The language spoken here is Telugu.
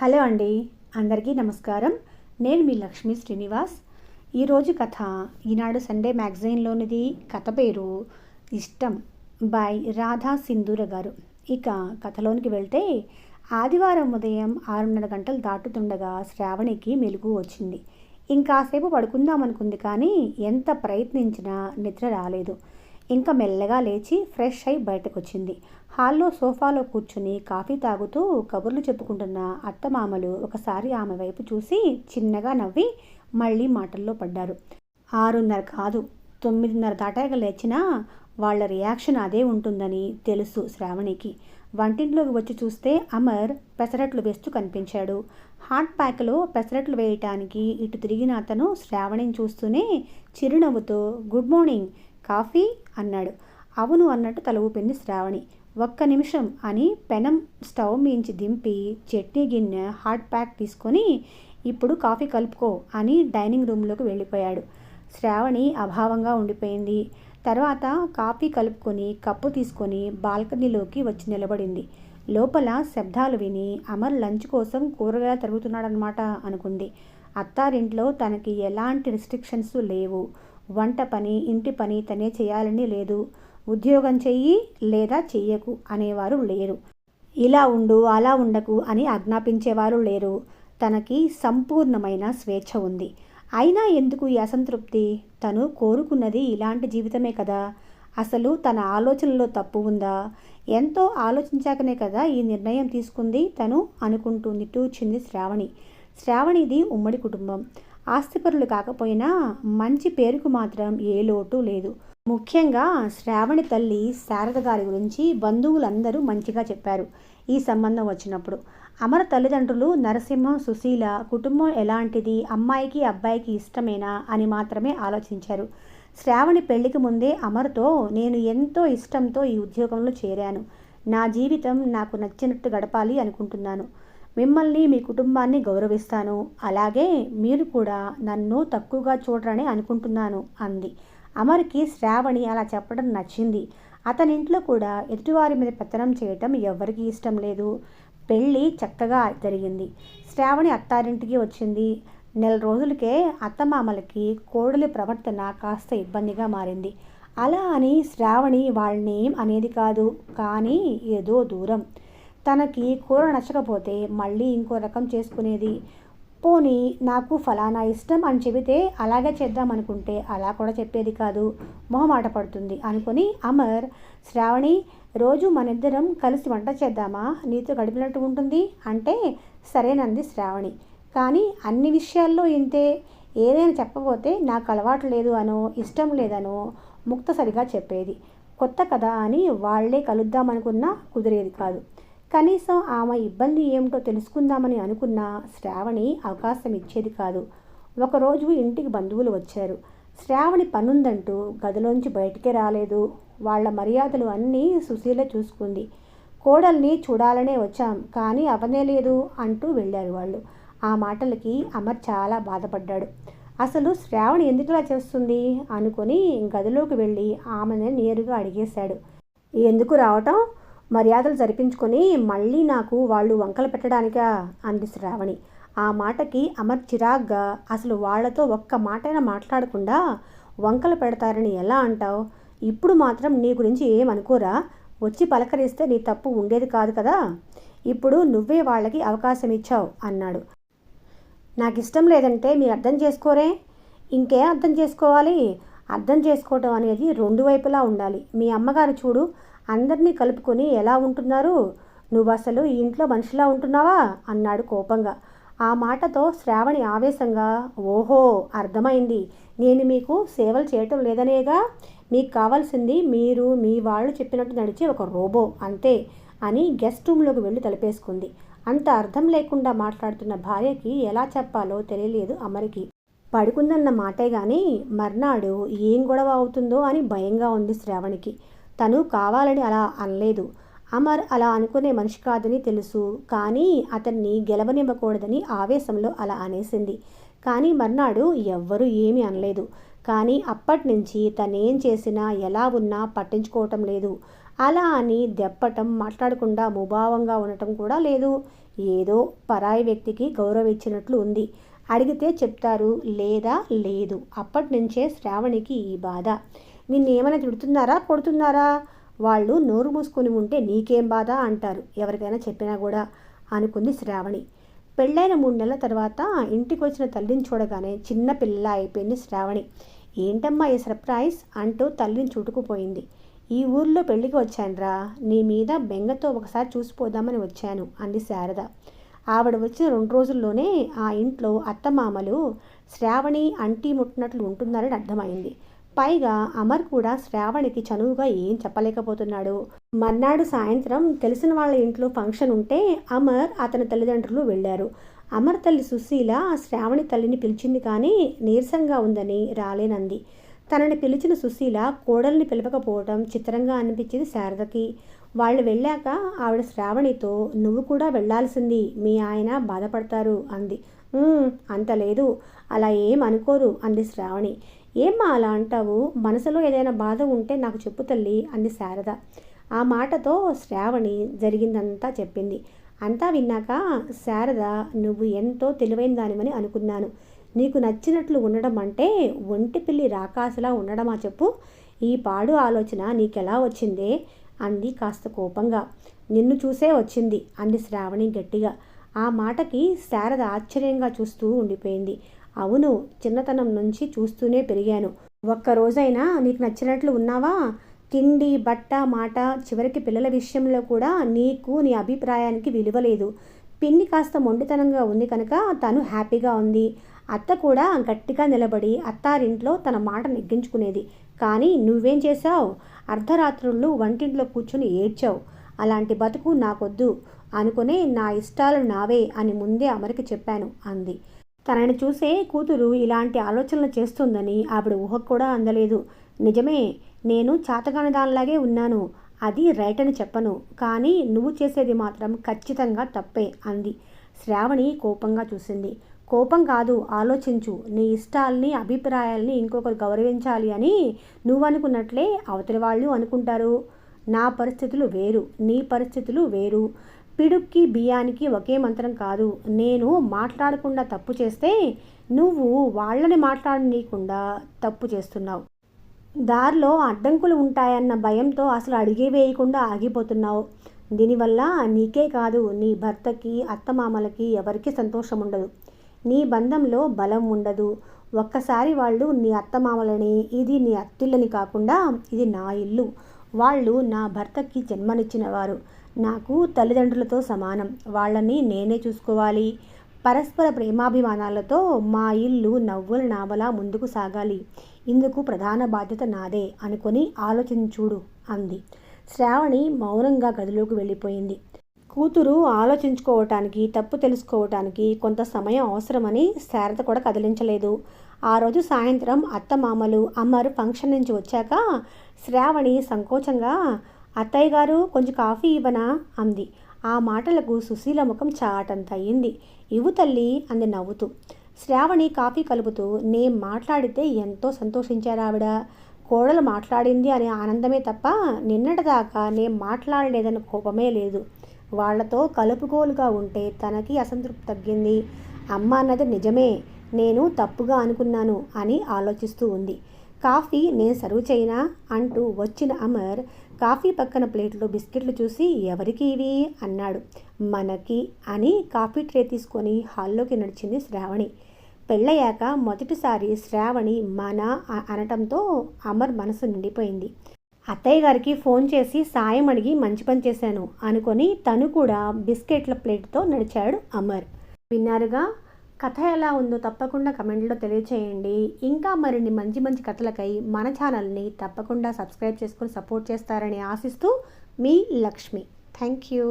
హలో అండి అందరికీ నమస్కారం. నేను మీ లక్ష్మీ శ్రీనివాస్. ఈరోజు కథ ఈనాడు సండే మ్యాగజైన్లోనిది కథ పేరు ఇష్టం బై రాధా సింధూర గారు. ఇక కథలోనికి వెళ్తే ఆదివారం ఉదయం ఆరున్నర గంటలు దాటుతుండగా శ్రావణికి మెలుగు వచ్చింది. ఇంకాసేపు పడుకుందామనుకుంది కానీ ఎంత ప్రయత్నించినా నిద్ర రాలేదు. ఇంకా మెల్లగా లేచి ఫ్రెష్ అయి బయటకు వచ్చింది హాల్లో సోఫాలో కూర్చుని కాఫీ తాగుతూ కబుర్లు చెప్పుకుంటున్న అత్తమామలు ఒకసారి ఆమె వైపు చూసి చిన్నగా నవ్వి మళ్ళీ మాటల్లో పడ్డారు. ఆరున్నర కాదు తొమ్మిదిన్నర దాటాక లేచినా వాళ్ళ రియాక్షన్ అదే ఉంటుందని తెలుసు శ్రావణికి. వంటింట్లోకి వచ్చి చూస్తే అమర్ పెసరట్లు వేస్తూ కనిపించాడు. హాట్ ప్యాక్లో పెసరట్లు వేయటానికి ఇటు తిరిగిన అతను శ్రావణిని చూస్తూనే చిరునవ్వుతో గుడ్ మార్నింగ్ కాఫీ అన్నాడు. అవును అన్నట్టు తల ఊపింది శ్రావణి. ఒక్క నిమిషం అని పెనం స్టవ్ మించి దింపి చట్నీ గిన్నె హాట్ ప్యాక్ తీసుకొని ఇప్పుడు కాఫీ కలుపుకో అని డైనింగ్ రూమ్లోకి వెళ్ళిపోయాడు. శ్రావణి అభావంగా ఉండిపోయింది. తర్వాత కాఫీ కలుపుకొని కప్పు తీసుకొని బాల్కనీలోకి వచ్చి నిలబడింది. లోపల శబ్దాలు విని అమర్ లంచ్ కోసం కూరగాయలు తరుగుతున్నాడనమాట అనుకుంది. అత్తారింట్లో తనకి ఎలాంటి రిస్ట్రిక్షన్స్ లేవు. వంట పని ఇంటి పని తనే చేయాలని లేదు. ఉద్యోగం చెయ్యి లేదా చెయ్యకు అనేవారు లేరు. ఇలా ఉండు అలా ఉండకు అని ఆజ్ఞాపించేవారు లేరు. తనకి సంపూర్ణమైన స్వేచ్ఛ ఉంది. అయినా ఎందుకు ఈ అసంతృప్తి? తను కోరుకున్నది ఇలాంటి జీవితమే కదా. అసలు తన ఆలోచనలో తప్పు ఉందా? ఎంతో ఆలోచించాకనే కదా ఈ నిర్ణయం తీసుకుంది తను అనుకుంటూ నిట్టూర్చింది శ్రావణి. శ్రావణిది ఉమ్మడి కుటుంబం. ఆస్తిపరులు కాకపోయినా మంచి పేరుకు మాత్రం ఏ లోటు లేదు. ముఖ్యంగా శ్రావణి తల్లి శారద గారి గురించి బంధువులందరూ మంచిగా చెప్పారు. ఈ సంబంధం వచ్చినప్పుడు అమర తల్లిదండ్రులు నరసింహ సుశీల కుటుంబం ఎలాంటిది? అమ్మాయికి అబ్బాయికి ఇష్టమేనా అని మాత్రమే ఆలోచించారు. శ్రావణి పెళ్ళికి ముందే అమర్తో నేను ఎంతో ఇష్టంతో ఈ ఉద్యోగంలో చేరాను. నా జీవితం నాకు నచ్చినట్టు గడపాలి అనుకుంటున్నాను. మిమ్మల్ని మీ కుటుంబాన్ని గౌరవిస్తాను. అలాగే మీరు కూడా నన్ను తక్కువగా చూడరని అనుకుంటున్నాను అంది. అమర్కి శ్రావణి అలా చెప్పడం నచ్చింది. అతనింట్లో కూడా ఎదుటివారి మీద పెత్తనం చేయటం ఎవరికీ ఇష్టం లేదు. పెళ్ళి చక్కగా జరిగింది. శ్రావణి అత్తారింటికి వచ్చింది. నెల రోజులకే అత్తమామలకి కోడలి ప్రవర్తన కాస్త ఇబ్బందిగా మారింది. అలా అని శ్రావణి వాళ్ళనేం అనేది కాదు. కానీ ఏదో దూరం. తనకి కూర నచ్చకపోతే మళ్ళీ ఇంకో రకం చేసుకునేది. పోనీ నాకు ఫలానా ఇష్టం అని చెబితే అలాగే చేద్దాం అనుకుంటే అలా కూడా చెప్పేది కాదు. మొహమాట పడుతుంది అనుకుని అమర్ శ్రావణి రోజు మనిద్దరం కలిసి వంట చేద్దామా? నీతో గడిపినట్టు ఉంటుంది అంటే సరేనంది శ్రావణి. కానీ అన్ని విషయాల్లో ఇంతే. ఏదైనా చెప్పబోతే నాకు అలవాటు లేదు అనో ఇష్టం లేదనో ముక్తసరిగా చెప్పేది. కొత్త కదా అని వాళ్ళే కలుద్దామనుకున్నా కుదిరేది కాదు. కనీసం ఆమె ఇబ్బంది ఏమిటో తెలుసుకుందామని అనుకున్న శ్రావణి అవకాశం ఇచ్చేది కాదు. ఒకరోజు ఇంటికి బంధువులు వచ్చారు. శ్రావణి పనుందంటూ గదిలోంచి బయటికే రాలేదు. వాళ్ళ మర్యాదలు అన్నీ సుశీల చూసుకుంది. కోడల్ని చూడాలనే వచ్చాం కానీ అవనే లేదు అంటూ వెళ్ళారు వాళ్ళు. ఆ మాటలకి అమర్ చాలా బాధపడ్డాడు. అసలు శ్రావణి ఎందుకులా చేస్తుంది అనుకొని గదిలోకి వెళ్ళి ఆమెను నేరుగా అడిగేశాడు. ఎందుకు రావటం? మర్యాదలు జరిపించుకొని మళ్ళీ నాకు వాళ్ళు వంకలు పెట్టడానికా అంది శ్రావణి. ఆ మాటకి అమర్ చిరాగ్గా అసలు వాళ్ళతో ఒక్క మాటైనా మాట్లాడకుండా వంకలు పెడతారని ఎలా అంటావు? ఇప్పుడు మాత్రం నీ గురించి ఏమనుకోరా వచ్చి పలకరిస్తే నీ తప్పు ఉండేది కాదు కదా? ఇప్పుడు నువ్వే వాళ్ళకి అవకాశం ఇచ్చావు అన్నాడు. నాకు ఇష్టం లేదంటే మీరు అర్థం చేసుకోరే? ఇంకేం అర్థం చేసుకోవాలి? అర్థం చేసుకోవటం అనేది రెండు వైపులా ఉండాలి. మీ అమ్మగారు చూడు అందరినీ కలుపుకొని ఎలా ఉంటున్నారు? నువ్వు అసలు ఈ ఇంట్లో మనిషిలా ఉంటున్నావా? అన్నాడు కోపంగా. ఆ మాటతో శ్రావణి ఆవేశంగా ఓహో అర్థమైంది. నేను మీకు సేవలు చేయటం లేదనేగా? మీకు కావాల్సింది మీరు మీ వాళ్ళు చెప్పినట్టు నడిచే ఒక రోబో అంతే అని గెస్ట్ రూమ్లోకి వెళ్ళి తలపేసుకుంది. అంత అర్థం లేకుండా మాట్లాడుతున్న భార్యకి ఎలా చెప్పాలో తెలియలేదు అమరికి. పడుకుందన్న మాటే కానీ మర్నాడు ఏం గొడవ అవుతుందో అని భయంగా ఉంది శ్రావణికి. తను కావాలని అలా అనలేదు. అమర్ అలా అనుకునే మనిషి కాదని తెలుసు. కానీ అతన్ని గెలవనివ్వకూడదని ఆవేశంలో అలా అనేసింది. కానీ మర్నాడు ఎవ్వరూ ఏమీ అనలేదు. కానీ అప్పటి నుంచి తనేం చేసినా ఎలా ఉన్నా పట్టించుకోవటం లేదు. అలా అని దెప్పటం మాట్లాడకుండా ముభావంగా ఉండటం కూడా లేదు. ఏదో పరాయి వ్యక్తికి గౌరవం ఇచ్చినట్లు ఉంది. అడిగితే చెప్తారు లేదా లేదు. అప్పటి నుంచే శ్రావణికి ఈ బాధ. నిన్నేమైనా తిడుతున్నారా? కొడుతున్నారా? వాళ్ళు నోరు మూసుకొని ఉంటే నీకేం బాధ? అంటారు. ఎవరికైనా చెప్పినా కూడా అనుకుంది శ్రావణి. పెళ్ళైన మూడు నెలల తర్వాత ఇంటికి వచ్చిన తల్లిని చూడగానే చిన్న పిల్ల అయిపోయింది శ్రావణి. ఏంటమ్మా ఈ సర్ప్రైజ్? అంటూ తల్లిని చుట్టుకుపోయింది. ఈ ఊర్లో పెళ్ళికి వచ్చానురా. నీ మీద బెంగతో ఒకసారి చూసిపోదామని వచ్చాను అంది శారద. ఆవిడ వచ్చిన రెండు రోజుల్లోనే ఆ ఇంట్లో అత్తమామలు శ్రావణి అంటీ ముట్టినట్లు ఉంటుందని అర్థమైంది. పైగా అమర్ కూడా శ్రావణికి చనువుగా ఏం చెప్పలేకపోతున్నాడు. మర్నాడు సాయంత్రం తెలిసిన వాళ్ళ ఇంట్లో ఫంక్షన్ ఉంటే అమర్ అతని తల్లిదండ్రులు వెళ్ళారు. అమర్ తల్లి సుశీల శ్రావణి తల్లిని పిలిచింది కానీ నీరసంగా ఉందని రాలేనంది. తనని పిలిచిన సుశీల కోడల్ని పిలవకపోవడం చిత్రంగా అనిపించింది శారదకి. వాళ్ళు వెళ్ళాక ఆవిడ శ్రావణితో నువ్వు కూడా వెళ్ళాల్సింది మీ ఆయన బాధపడతారు అంది. అంత లేదు. అలా ఏం అనుకోరు అంది శ్రావణి. ఏమ్మా అలా అంటావు? మనసులో ఏదైనా బాధ ఉంటే నాకు చెప్పు తల్లి అంది శారద. ఆ మాటతో శ్రావణి జరిగిందంతా చెప్పింది. అంతా విన్నాక శారద నువ్వు ఎంతో తెలివైన దానివని అనుకున్నాను. నీకు నచ్చినట్లు ఉండడం అంటే ఒంటి పిల్లి రాకాసులా ఉండడమా చెప్పు? ఈ పాడు ఆలోచన నీకెలా వచ్చిందే? అంది కాస్త కోపంగా. నిన్ను చూసే వచ్చింది అంది శ్రావణి గట్టిగా. ఆ మాటకి శారద ఆశ్చర్యంగా చూస్తూ ఉండిపోయింది. అవును చిన్నతనం నుంచి చూస్తూనే పెరిగాను. ఒక్కరోజైనా నీకు నచ్చినట్లు ఉన్నావా? తిండి బట్ట మాట చివరికి పిల్లల విషయంలో కూడా నీకు నీ అభిప్రాయానికి విలువలేదు. పిన్ని కాస్త మొండితనంగా ఉంది కనుక తను హ్యాపీగా ఉంది. అత్త కూడా గట్టిగా నిలబడి అత్తారింట్లో తన మాట నెగ్గించుకునేది. కానీ నువ్వేం చేశావు? అర్ధరాత్రులు వంటింట్లో కూర్చుని ఏడ్చావు. అలాంటి బతుకు నాకొద్దు. అనుకునే నా ఇష్టాలు నావే అని ముందే అమరికి చెప్పాను అంది. తనని చూసే కూతురు ఇలాంటి ఆలోచనలు చేస్తుందని ఆవిడ ఊహకు కూడా అందలేదు. నిజమే నేను చాతగాని దానిలాగే ఉన్నాను. అది రైట్ అని చెప్పను. కానీ నువ్వు చేసేది మాత్రం ఖచ్చితంగా తప్పే అంది. శ్రావణి కోపంగా చూసింది. కోపం కాదు ఆలోచించు. నీ ఇష్టాల్ని అభిప్రాయాల్ని ఇంకొకరు గౌరవించాలి అని నువ్వు అనుకున్నట్లే అవతలి వాళ్ళు అనుకుంటారు. నా పరిస్థితులు వేరు. నీ పరిస్థితులు వేరు. పిడుక్కి బియ్యానికి ఒకే మంత్రం కాదు. నేను మాట్లాడకుండా తప్పు చేస్తే నువ్వు వాళ్ళని మాట్లాడనీయకుండా తప్పు చేస్తున్నావు. దారిలో అడ్డంకులు ఉంటాయన్న భయంతో అసలు అడిగే వేయకుండా ఆగిపోతున్నావు. దీనివల్ల నీకే కాదు నీ భర్తకి అత్తమామలకి ఎవరికి సంతోషం ఉండదు. నీ బంధంలో బలం ఉండదు. ఒక్కసారి వాళ్ళు నీ అత్తమామలని ఇది నీ అత్తిళ్ళని కాకుండా ఇది నా ఇల్లు. వాళ్ళు నా భర్తకి జన్మనిచ్చిన వారు నాకు తల్లిదండ్రులతో సమానం. వాళ్ళని నేనే చూసుకోవాలి. పరస్పర ప్రేమాభిమానాలతో మా ఇల్లు నవ్వుల నావలా ముందుకు సాగాలి. ఇందుకు ప్రధాన బాధ్యత నాదే అనుకొని ఆలోచించుడు అంది. శ్రావణి మౌనంగా గదిలోకి వెళ్ళిపోయింది. కూతురు ఆలోచించుకోవటానికి తప్పు తెలుసుకోవటానికి కొంత సమయం అవసరమని శారద కూడా కదిలించలేదు. ఆ రోజు సాయంత్రం అత్తమామలు అమ్మారు ఫంక్షన్ నుంచి వచ్చాక శ్రావణి సంకోచంగా అత్తయ్య గారు కొంచెం కాఫీ ఇవ్వనా? అంది. ఆ మాటలకు సుశీల ముఖం చాటంత అయింది ఇవ్వు తల్లి అంది నవ్వుతూ. శ్రావణి కాఫీ కలుపుతూ నేను మాట్లాడితే ఎంతో సంతోషించారు ఆవిడ కోడలు మాట్లాడింది అనే ఆనందమే తప్ప నిన్నటిదాకా నేను మాట్లాడలేదని కోపమే లేదు. వాళ్ళతో కలుపుకోలుగా ఉంటే తనకి అసంతృప్తి తగ్గింది. అమ్మ అన్నది నిజమే. నేను తప్పుగా అనుకున్నాను అని ఆలోచిస్తూ ఉంది. కాఫీ నేను సర్వ్ చేయనా? అంటూ వచ్చిన అమర్ కాఫీ పక్కన ప్లేట్లో బిస్కెట్లు చూసి ఎవరికి ఇవి? అన్నాడు. మనకి అని కాఫీ ట్రే తీసుకొని హాల్లోకి నడిచింది శ్రావణి. పెళ్ళయ్యాక మొదటిసారి శ్రావణి మన అనటంతో అమర్ మనసు నిండిపోయింది. అత్తయ్య గారికి ఫోన్ చేసి సాయం అడిగి మంచి పని చేశాను అనుకొని తను కూడా బిస్కెట్ల ప్లేట్తో నడిచాడు అమర్. విన్నారుగా? కథ ఎలా ఉందో తప్పకుండా కమెంట్లో తెలియచేయండి. ఇంకా మరిన్ని మంచి మంచి కథలకై మన ఛానల్ని తప్పకుండా సబ్స్క్రైబ్ చేసుకొని సపోర్ట్ చేస్తారని ఆశిస్తూ మీ లక్ష్మి. Thank you.